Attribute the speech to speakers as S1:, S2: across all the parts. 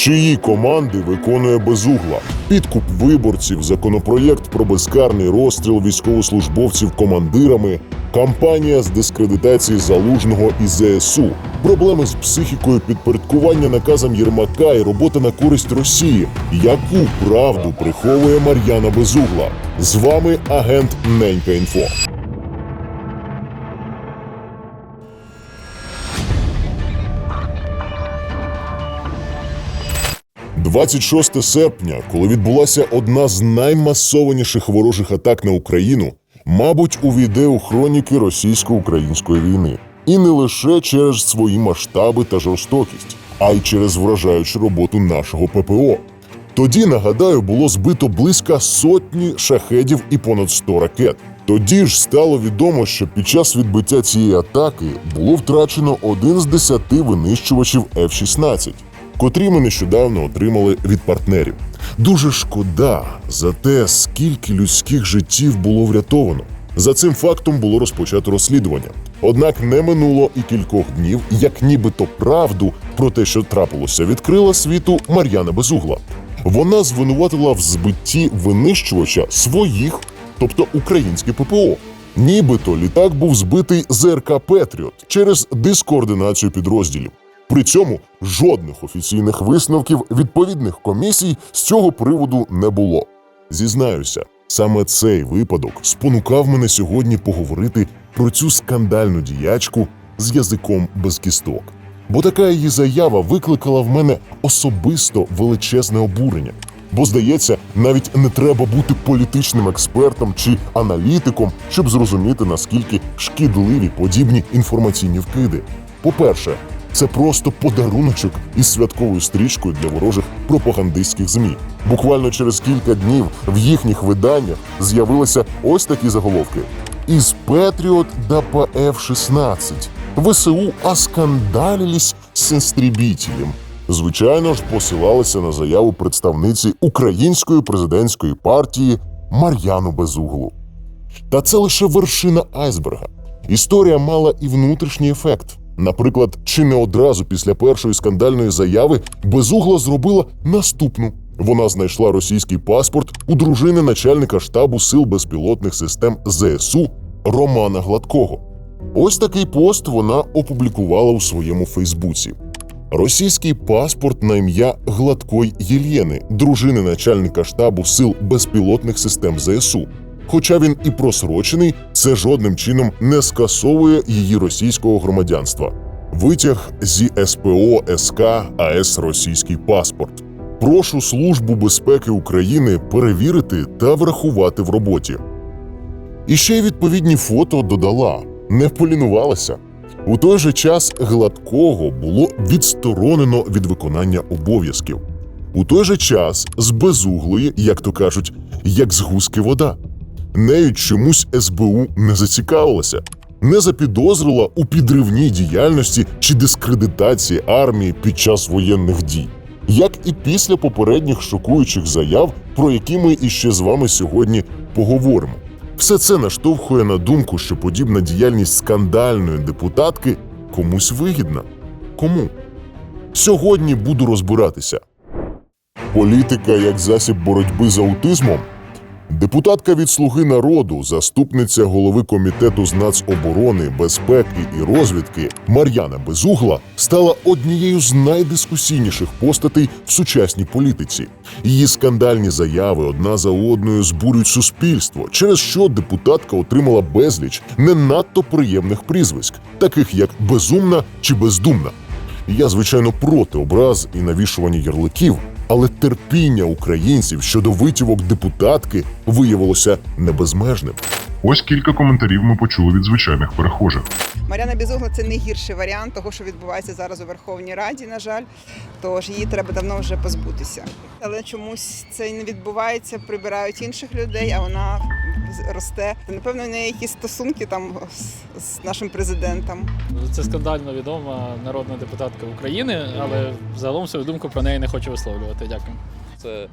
S1: Чиї команди виконує безугла? Підкуп виборців, законопроєкт про безкарний розстріл військовослужбовців командирами, кампанія з дискредитації залужного і ЗСУ, проблеми з психікою підпорядкування наказам Єрмака і робота на користь Росії. Яку правду приховує Мар'яна Безугла? З вами агент Ненька Інфо. 26 серпня, коли відбулася одна з наймасованіших ворожих атак на Україну, мабуть, увійде у хроніки російсько-української війни. І не лише через свої масштаби та жорстокість, а й через вражаючу роботу нашого ППО. Тоді, нагадаю, було збито близько сотні шахедів і понад 100 ракет. Тоді ж стало відомо, що під час відбиття цієї атаки було втрачено один з десяти винищувачів F-16, котрі ми нещодавно отримали від партнерів. Дуже шкода за те, скільки людських життів було врятовано. За цим фактом було розпочато розслідування. Однак не минуло і кількох днів, як нібито правду про те, що трапилося, відкрила світу Мар'яна Безугла. Вона звинуватила в збитті винищувача своїх, тобто українське ППО. Нібито літак був збитий ЗРК Петріот через дискоординацію підрозділів. При цьому жодних офіційних висновків відповідних комісій з цього приводу не було. Зізнаюся, саме цей випадок спонукав мене сьогодні поговорити про цю скандальну діячку з язиком без кісток. Бо така її заява викликала в мене особисто величезне обурення. Бо, здається, навіть не треба бути політичним експертом чи аналітиком, щоб зрозуміти, наскільки шкідливі подібні інформаційні вкиди. По-перше, це просто подаруночок із святковою стрічкою для ворожих пропагандистських змі. Буквально через кілька днів в їхніх виданнях з'явилися ось такі заголовки: із Петріот до ПФ-16. ВСУ оскандалились з істребітелем. Звичайно ж, посилалися на заяву представниці української президентської партії Мар'яну Безуглу. Та це лише вершина айсберга. Історія мала і внутрішній ефект. Наприклад, чи не одразу після першої скандальної заяви Безугла зробила наступну. Вона знайшла російський паспорт у дружини начальника штабу сил безпілотних систем ЗСУ Романа Гладкого. Ось такий пост вона опублікувала у своєму Фейсбуці. Російський паспорт на ім'я Гладкої Єлєни, дружини начальника штабу сил безпілотних систем ЗСУ. Хоча він і просрочений, це жодним чином не скасовує її російського громадянства. Витяг зі СПО СК АС Російський паспорт. Прошу Службу безпеки України перевірити та врахувати в роботі. І ще й відповідні фото додала, не полінувалася. У той же час гладкого було відсторонено від виконання обов'язків. У той же час з безуглої, як то кажуть, як з гуски вода. Нею чомусь СБУ не зацікавилася, не запідозрила у підривній діяльності чи дискредитації армії під час воєнних дій, як і після попередніх шокуючих заяв, про які ми іще з вами сьогодні поговоримо. Все це наштовхує на думку, що подібна діяльність скандальної депутатки комусь вигідна. Кому? Сьогодні буду розбиратися. Політика як засіб боротьби з аутизмом. Депутатка від Слуги народу, заступниця голови комітету з нацоборони, безпеки і розвідки Мар'яна Безугла стала однією з найдискусійніших постатей в сучасній політиці. Її скандальні заяви одна за одною збурюють суспільство, через що депутатка отримала безліч не надто приємних прізвиськ, таких як безумна чи бездумна. Я, звичайно, проти образ і навішування ярликів, але терпіння українців щодо витівок депутатки виявилося небезмежним. Ось кілька коментарів ми почули від звичайних перехожих.
S2: Мар'яна Безугла це не гірший варіант того, що відбувається зараз у Верховній Раді, на жаль. Тож її треба давно вже позбутися. Але чомусь це не відбувається, прибирають інших людей, а вона росте. Напевно, в неї якісь стосунки там з, з нашим президентом.
S3: Це скандально відома народна депутатка України, але загалом свою думку про неї не хочу висловлювати. Дякую.
S4: Це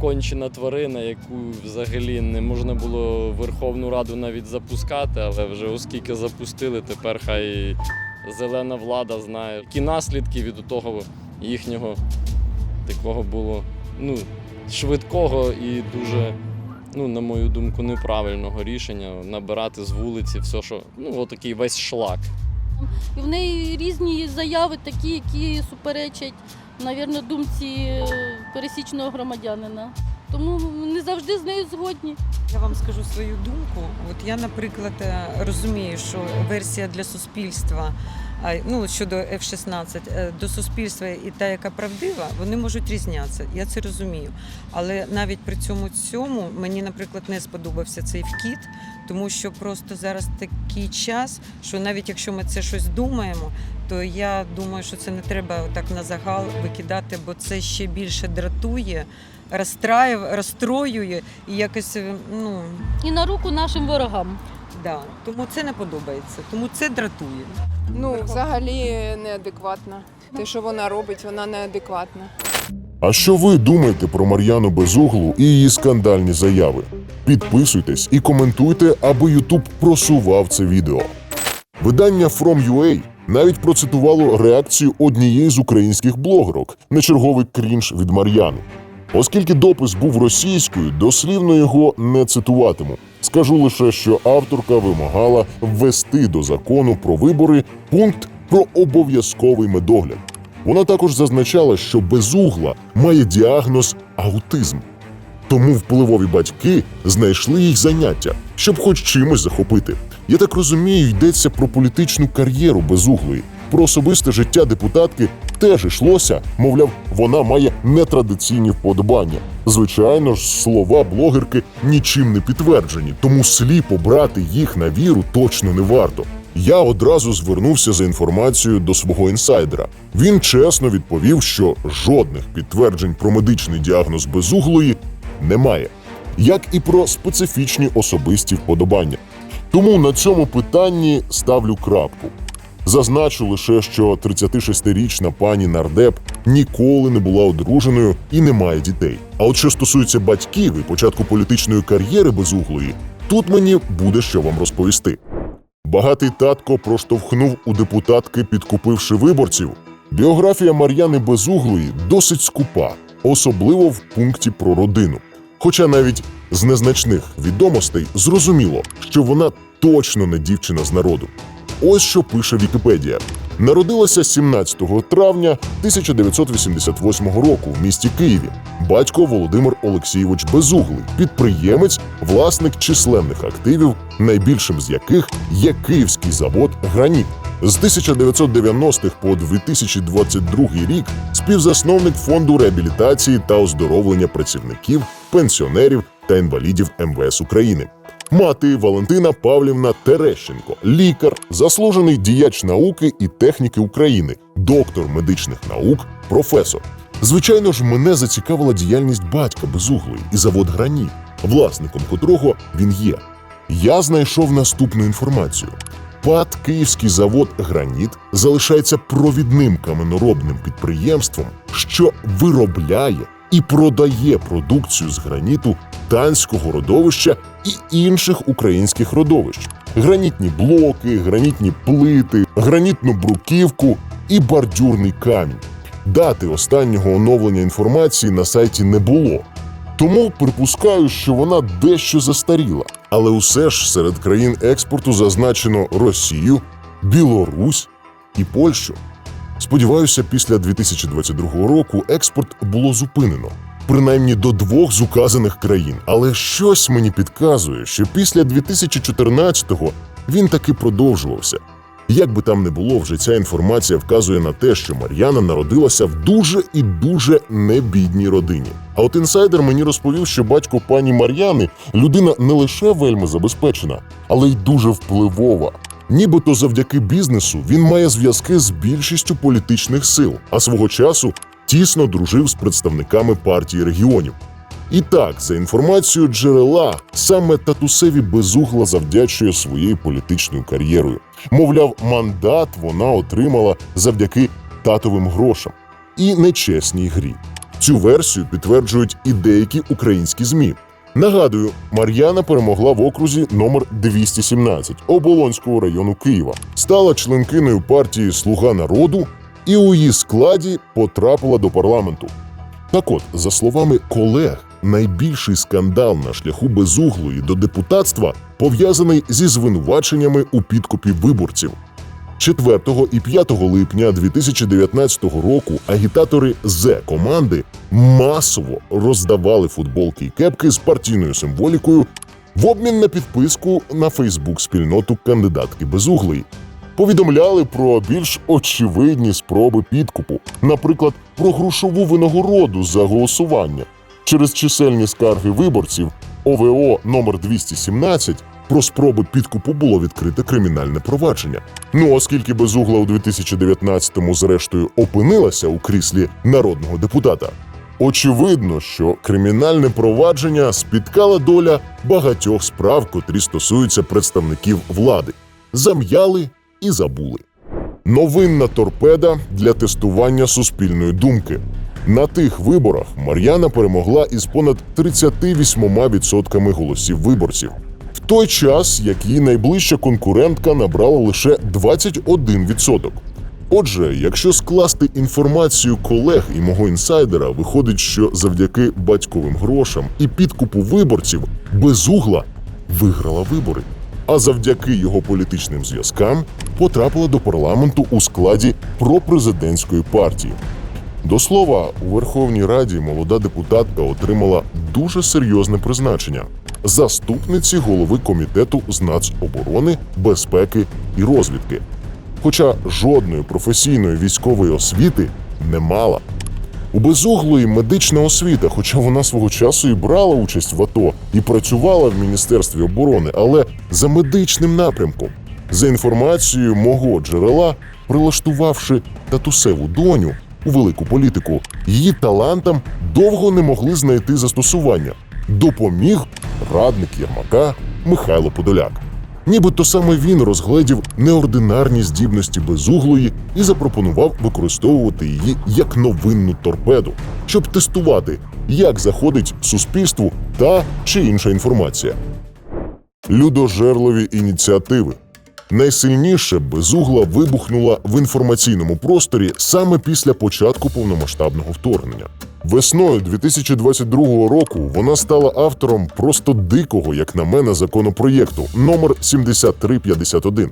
S4: кончена тварина, яку взагалі не можна було Верховну Раду навіть запускати, але вже оскільки запустили, тепер хай зелена влада знає, які наслідки від того їхнього такого було ну, швидкого і дуже, ну, на мою думку, неправильного рішення набирати з вулиці все, що ну, отакий весь шлак.
S5: І в неї різні заяви, такі, які суперечать, навірно, думці е, пересічного громадянина. Тому не завжди з нею згодні.
S6: Я вам скажу свою думку. От я, наприклад, е, розумію, що версія для суспільства, а, ну щодо F-16, е, до суспільства і та, яка правдива, вони можуть різнятися. Я це розумію. Але навіть при цьому цьому мені, наприклад, не сподобався цей вкіт, тому що просто зараз такий час, що навіть якщо ми це щось думаємо, то я думаю, що це не треба так на загал викидати, бо це ще більше дратує, розстраює, розстроює і якось е, ну
S5: І на руку нашим ворогам.
S6: да. Тому це не подобається, тому це дратує.
S7: Ну, взагалі неадекватна. Те, що вона робить, вона неадекватна.
S1: А що ви думаєте про Мар'яну Безуглу і її скандальні заяви? Підписуйтесь і коментуйте, аби Ютуб просував це відео. Видання From.ua навіть процитувало реакцію однієї з українських блогерок на черговий крінж від Мар'яни. Оскільки допис був російською, дослівно його не цитуватиму. Скажу лише, що авторка вимагала ввести до закону про вибори пункт про обов'язковий медогляд. Вона також зазначала, що безугла має діагноз аутизм. Тому впливові батьки знайшли їй заняття, щоб хоч чимось захопити. Я так розумію, йдеться про політичну кар'єру безуглої. Про особисте життя депутатки теж йшлося, мовляв, вона має нетрадиційні вподобання. Звичайно ж, слова блогерки нічим не підтверджені, тому сліпо брати їх на віру точно не варто. Я одразу звернувся за інформацією до свого інсайдера. Він чесно відповів, що жодних підтверджень про медичний діагноз безуглої немає, як і про специфічні особисті вподобання. Тому на цьому питанні ставлю крапку. Зазначу лише, що 36-річна пані нардеп ніколи не була одруженою і не має дітей. А от що стосується батьків і початку політичної кар'єри безуглої, тут мені буде що вам розповісти. Багатий татко проштовхнув у депутатки, підкупивши виборців. Біографія Мар'яни Безуглої досить скупа, особливо в пункті про родину. Хоча навіть з незначних відомостей зрозуміло, що вона точно не дівчина з народу. Ось що пише Вікіпедія. Народилася 17 травня 1988 року в місті Києві. Батько Володимир Олексійович Безуглий, підприємець, власник численних активів, найбільшим з яких є київський завод Граніт. З 1990-х по 2022 рік співзасновник фонду реабілітації та оздоровлення працівників, пенсіонерів та інвалідів МВС України. Мати Валентина Павлівна Терещенко, лікар, заслужений діяч науки і техніки України, доктор медичних наук, професор. Звичайно ж, мене зацікавила діяльність батька безуглої і завод Граніт, власником котрого він є. Я знайшов наступну інформацію. ПАТ Київський завод Граніт залишається провідним каменоробним підприємством, що виробляє і продає продукцію з граніту танського родовища і інших українських родовищ: гранітні блоки, гранітні плити, гранітну бруківку і бордюрний камінь. Дати останнього оновлення інформації на сайті не було. Тому припускаю, що вона дещо застаріла. Але усе ж серед країн експорту зазначено Росію, Білорусь і Польщу. Сподіваюся, після 2022 року експорт було зупинено, принаймні до двох з указаних країн. Але щось мені підказує, що після 2014-го він таки продовжувався. Як би там не було, вже ця інформація вказує на те, що Мар'яна народилася в дуже і дуже небідній родині. А от інсайдер мені розповів, що батько пані Мар'яни людина не лише вельми забезпечена, але й дуже впливова. Нібито завдяки бізнесу він має зв'язки з більшістю політичних сил, а свого часу тісно дружив з представниками партії регіонів. І так, за інформацією джерела, саме татусеві безугла завдячує своєю політичною кар'єрою. Мовляв, мандат вона отримала завдяки татовим грошам і нечесній грі. Цю версію підтверджують і деякі українські змі. Нагадую, Мар'яна перемогла в окрузі номер 217 Оболонського району Києва, стала членкиною партії Слуга народу і у її складі потрапила до парламенту. Так от, за словами колег, найбільший скандал на шляху безуглої до депутатства пов'язаний зі звинуваченнями у підкупі виборців. 4 і 5 липня 2019 року агітатори з команди масово роздавали футболки і кепки з партійною символікою в обмін на підписку на Фейсбук спільноту кандидатки безуглої. Повідомляли про більш очевидні спроби підкупу, наприклад, про грошову винагороду за голосування. Через чисельні скарги виборців ОВО номер 217 про спроби підкупу було відкрите кримінальне провадження. Ну оскільки безугла у 2019-му зрештою опинилася у кріслі народного депутата, очевидно, що кримінальне провадження спіткала доля багатьох справ, котрі стосуються представників влади, зам'яли і забули. Новинна торпеда для тестування суспільної думки. На тих виборах Мар'яна перемогла із понад 38% голосів виборців, в той час як її найближча конкурентка набрала лише 21%. Отже, якщо скласти інформацію колег і мого інсайдера, виходить, що завдяки батьковим грошам і підкупу виборців безугла виграла вибори, а завдяки його політичним зв'язкам потрапила до парламенту у складі пропрезидентської партії. До слова, у Верховній Раді молода депутатка отримала дуже серйозне призначення заступниці голови комітету з нацоборони, безпеки і розвідки. Хоча жодної професійної військової освіти не мала. У безуглої медична освіта, хоча вона свого часу і брала участь в АТО і працювала в Міністерстві оборони, але за медичним напрямком. За інформацією мого джерела, прилаштувавши татусеву доню у велику політику, її талантам довго не могли знайти застосування. Допоміг радник Єрмака Михайло Подоляк. Нібито саме він розгледів неординарні здібності безуглої і запропонував використовувати її як новинну торпеду, щоб тестувати, як заходить суспільству та чи інша інформація. Людожерливі ініціативи. Найсильніше безугла вибухнула в інформаційному просторі саме після початку повномасштабного вторгнення. Весною 2022 року вона стала автором просто дикого, як на мене, законопроєкту номер 7351.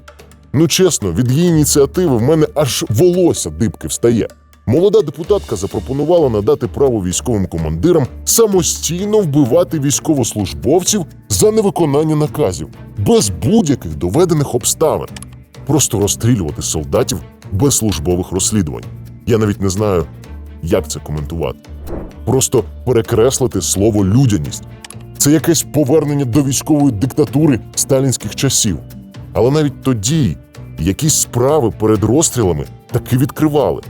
S1: Ну чесно, від її ініціативи в мене аж волосся дибки встає. Молода депутатка запропонувала надати право військовим командирам самостійно вбивати військовослужбовців за невиконання наказів без будь-яких доведених обставин, просто розстрілювати солдатів без службових розслідувань. Я навіть не знаю, як це коментувати. Просто перекреслити слово людяність. Це якесь повернення до військової диктатури сталінських часів. Але навіть тоді якісь справи перед розстрілами таки відкривали.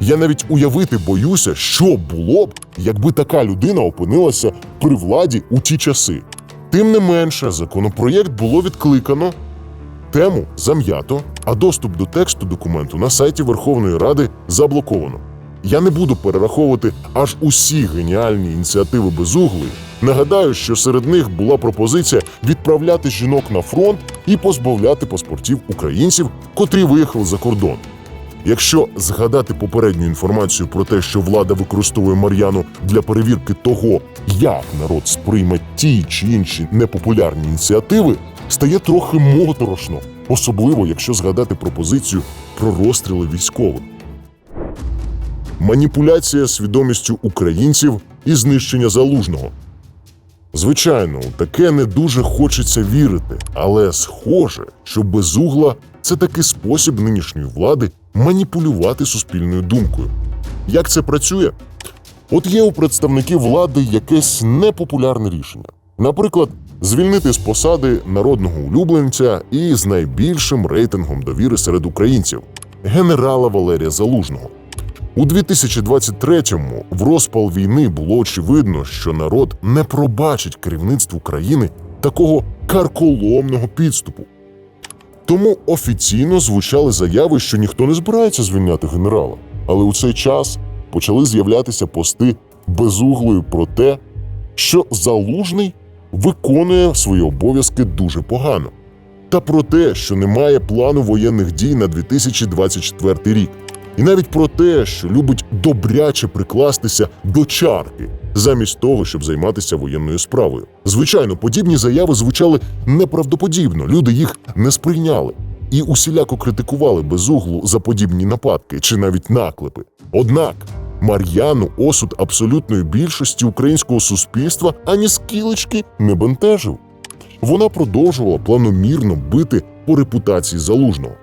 S1: Я навіть уявити боюся, що було б, якби така людина опинилася при владі у ті часи. Тим не менше, законопроєкт було відкликано, тему зам'ято, а доступ до тексту документу на сайті Верховної Ради заблоковано. Я не буду перераховувати аж усі геніальні ініціативи безуглої. Нагадаю, що серед них була пропозиція відправляти жінок на фронт і позбавляти паспортів українців, котрі виїхали за кордон. Якщо згадати попередню інформацію про те, що влада використовує Мар'яну для перевірки того, як народ сприйме ті чи інші непопулярні ініціативи, стає трохи моторошно, особливо якщо згадати пропозицію про розстріли військових. Маніпуляція свідомістю українців і знищення залужного. Звичайно, таке не дуже хочеться вірити, але схоже, що безугла це такий спосіб нинішньої влади маніпулювати суспільною думкою. Як це працює? От є у представників влади якесь непопулярне рішення. Наприклад, звільнити з посади народного улюбленця і з найбільшим рейтингом довіри серед українців генерала Валерія Залужного. У 2023-му в розпал війни було очевидно, що народ не пробачить керівництву країни такого карколомного підступу. Тому офіційно звучали заяви, що ніхто не збирається звільняти генерала. Але у цей час почали з'являтися пости безуглою про те, що залужний виконує свої обов'язки дуже погано, та про те, що немає плану воєнних дій на 2024 рік. і навіть про те, що любить добряче прикластися до чарки, замість того, щоб займатися воєнною справою. Звичайно, подібні заяви звучали неправдоподібно, люди їх не сприйняли і усіляко критикували безуглу за подібні нападки чи навіть наклепи. Однак Мар'яну осуд абсолютної більшості українського суспільства ані скілечки не бентежив. Вона продовжувала планомірно бити по репутації залужного.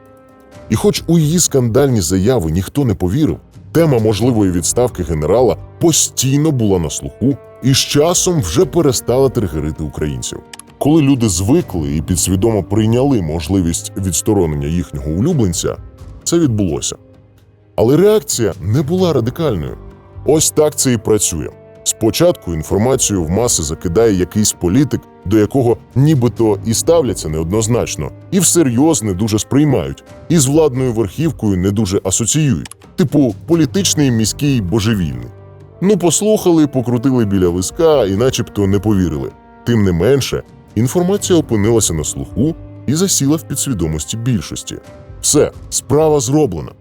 S1: І хоч у її скандальні заяви ніхто не повірив, тема можливої відставки генерала постійно була на слуху і з часом вже перестала тригерити українців. Коли люди звикли і підсвідомо прийняли можливість відсторонення їхнього улюбленця, це відбулося. Але реакція не була радикальною. Ось так це і працює. Спочатку інформацію в маси закидає якийсь політик, до якого нібито і ставляться неоднозначно, і всерйоз не дуже сприймають, і з владною верхівкою не дуже асоціюють, типу політичний міський божевільний. Ну, послухали, покрутили біля виска і начебто не повірили. Тим не менше, інформація опинилася на слуху і засіла в підсвідомості більшості. Все, справа зроблена.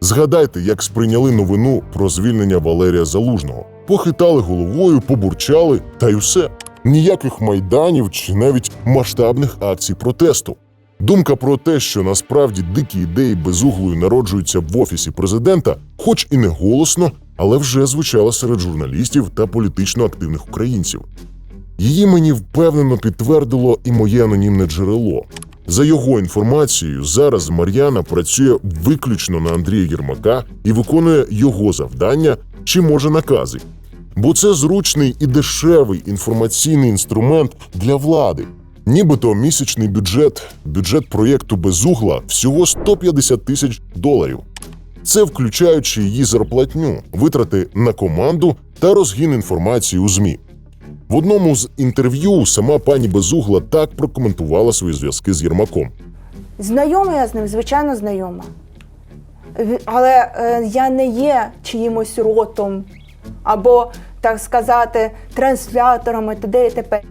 S1: Згадайте, як сприйняли новину про звільнення Валерія Залужного. Похитали головою, побурчали, та й усе. Ніяких майданів чи навіть масштабних акцій протесту. Думка про те, що насправді дикі ідеї безуглою народжуються в офісі президента, хоч і не голосно, але вже звучала серед журналістів та політично активних українців. Її мені впевнено підтвердило і моє анонімне джерело. За його інформацією, зараз Мар'яна працює виключно на Андрія Єрмака і виконує його завдання чи може накази. Бо це зручний і дешевий інформаційний інструмент для влади. Нібито місячний бюджет, бюджет проєкту Безугла всього 150 тисяч доларів. Це включаючи її зарплатню, витрати на команду та розгін інформації у ЗМІ. В одному з інтерв'ю сама пані Безугла так прокоментувала свої зв'язки з Єрмаком.
S8: Знайома я з ним, звичайно, знайома. Але е, я не є чиїмось ротом або, так сказати, транслятором і т.д. і т.п.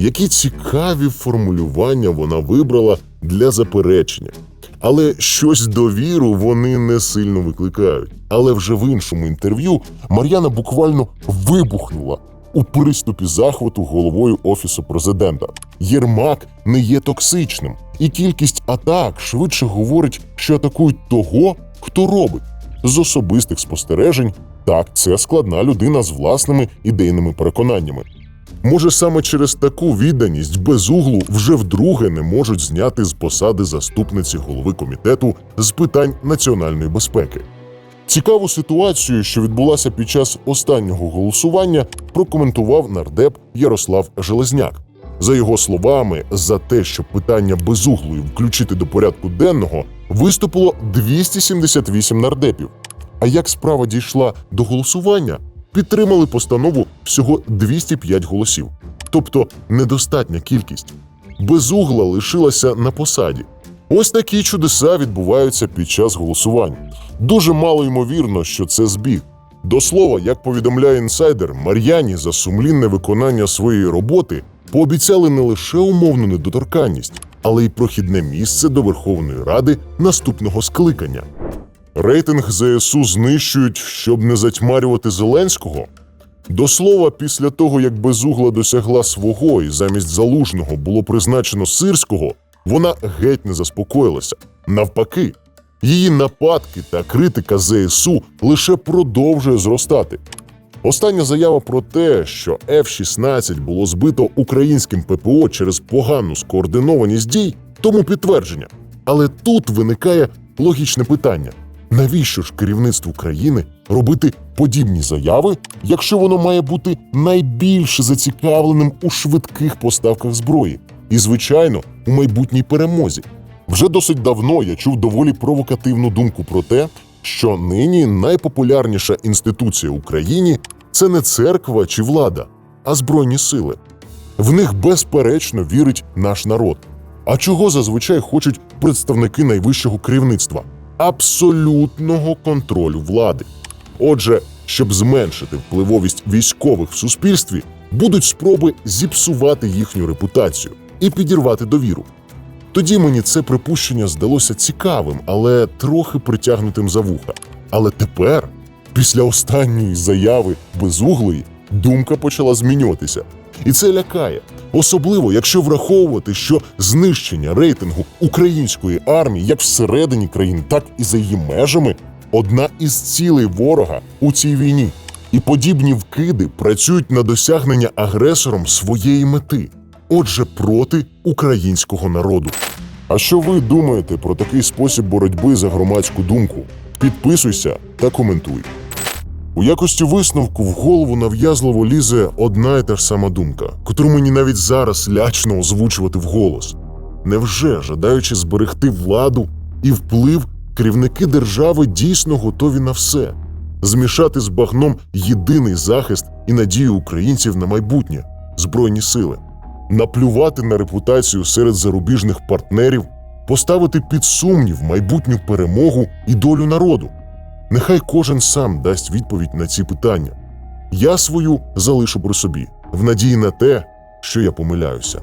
S1: Які цікаві формулювання вона вибрала для заперечення. Але щось довіру вони не сильно викликають. Але вже в іншому інтерв'ю Мар'яна буквально вибухнула у приступі захвату головою офісу президента. Єрмак не є токсичним, і кількість атак швидше говорить, що атакують того, хто робить. З особистих спостережень, так, це складна людина з власними ідейними переконаннями. Може, саме через таку відданість без углу вже вдруге не можуть зняти з посади заступниці голови комітету з питань національної безпеки. Цікаву ситуацію, що відбулася під час останнього голосування, прокоментував нардеп Ярослав Железняк. За його словами, за те, щоб питання безуглої включити до порядку денного, виступило 278 нардепів. А як справа дійшла до голосування, підтримали постанову всього 205 голосів, тобто недостатня кількість. Безугла лишилася на посаді. Ось такі чудеса відбуваються під час голосувань. Дуже мало ймовірно, що це збіг. До слова, як повідомляє інсайдер, Мар'яні за сумлінне виконання своєї роботи пообіцяли не лише умовну недоторканність, але й прохідне місце до Верховної Ради наступного скликання. Рейтинг ЗСУ знищують, щоб не затьмарювати Зеленського. До слова, після того, як безугла досягла свого і замість залужного було призначено сирського, вона геть не заспокоїлася. Навпаки, її нападки та критика ЗСУ лише продовжує зростати. Остання заява про те, що F-16 було збито українським ППО через погану скоординованість дій, тому підтвердження. Але тут виникає логічне питання: навіщо ж керівництву країни робити подібні заяви, якщо воно має бути найбільш зацікавленим у швидких поставках зброї і, звичайно, у майбутній перемозі? Вже досить давно я чув доволі провокативну думку про те, що нині найпопулярніша інституція в Україні це не церква чи влада, а збройні сили. В них безперечно вірить наш народ. А чого зазвичай хочуть представники найвищого керівництва? Абсолютного контролю влади. Отже, щоб зменшити впливовість військових в суспільстві, будуть спроби зіпсувати їхню репутацію і підірвати довіру. Тоді мені це припущення здалося цікавим, але трохи притягнутим за вуха. Але тепер, після останньої заяви безуглої, думка почала змінюватися. І це лякає, особливо якщо враховувати, що знищення рейтингу української армії як всередині країни, так і за її межами одна із цілей ворога у цій війні. І подібні вкиди працюють на досягнення агресором своєї мети, отже, проти українського народу. А що ви думаєте про такий спосіб боротьби за громадську думку? Підписуйся та коментуй. У якості висновку в голову нав'язливо лізе одна і та ж сама думка, котру мені навіть зараз лячно озвучувати вголос. Невже, жадаючи зберегти владу і вплив, керівники держави дійсно готові на все, змішати з багном єдиний захист і надію українців на майбутнє збройні сили, наплювати на репутацію серед зарубіжних партнерів, поставити під сумнів майбутню перемогу і долю народу. Нехай кожен сам дасть відповідь на ці питання. Я свою залишу при собі, в надії на те, що я помиляюся.